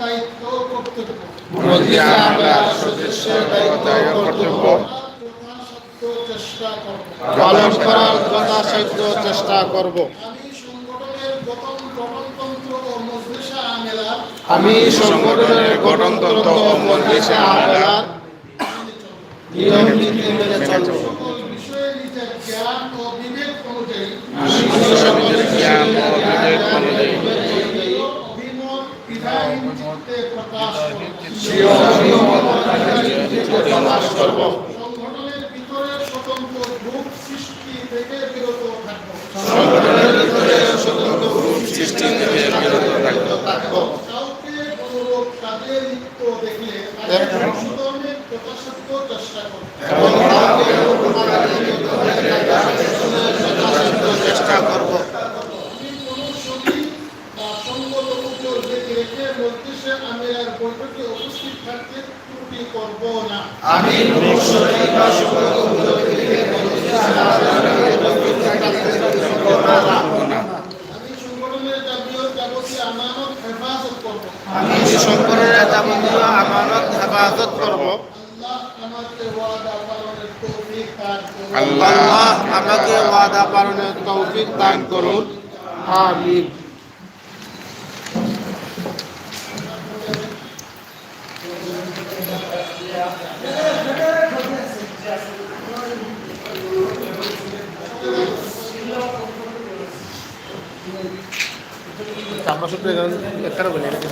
দায়িত্ব ও কর্তব্য। মসজিদে আমরা সদস্যের দায়িত্ব ও কর্তব্য। যথাসাধ্য চেষ্টা করব পালন করার যথাসাধ্য চেষ্টা করব। আমি সংগঠনের গঠনতন্ত্র ও মজলিসা আমেলার নিয়ম নীতি মেনে চলব। সকল বিষয়ে নিজের জ্ঞান ও বিবেক অনুযায়ী প্রকাশ করব প্রকাশ করব সংগঠনের ভিতরে স্বতন্ত্র গ্রুপ সৃষ্টি থেকে বিরত থাকব সংগঠনের ভিতরে স্বতন্ত্র গ্রুপ সৃষ্টি থেকে বিরত থাকব কাউকে অনুরোধ কাজে লিপ্ত দেখলে তাকে সংশোধনের যথাসাধ্য চেষ্টা করব এবং কাউকে যথাসাধ্য মজলিসে আমিরার বৈঠকে উপস্থিত থাকতে ত্রুটি করব না। আমি অনুসরণী বা সংগঠন আমি সংগঠনের যাবতীয় যাবতীয় আমানত হেফাজত করব। আমি সংগঠনের যাবতীয় আমানত হেফাজত করব। আল্লাহ আমাকে ওয়াদা পালনের তৌফিক দান করুন। আল্লাহ আমাকে ওয়াদা পালনের তৌফিক দান করুন। আমিন। আমরা সত্যি এখানে বলি নাকি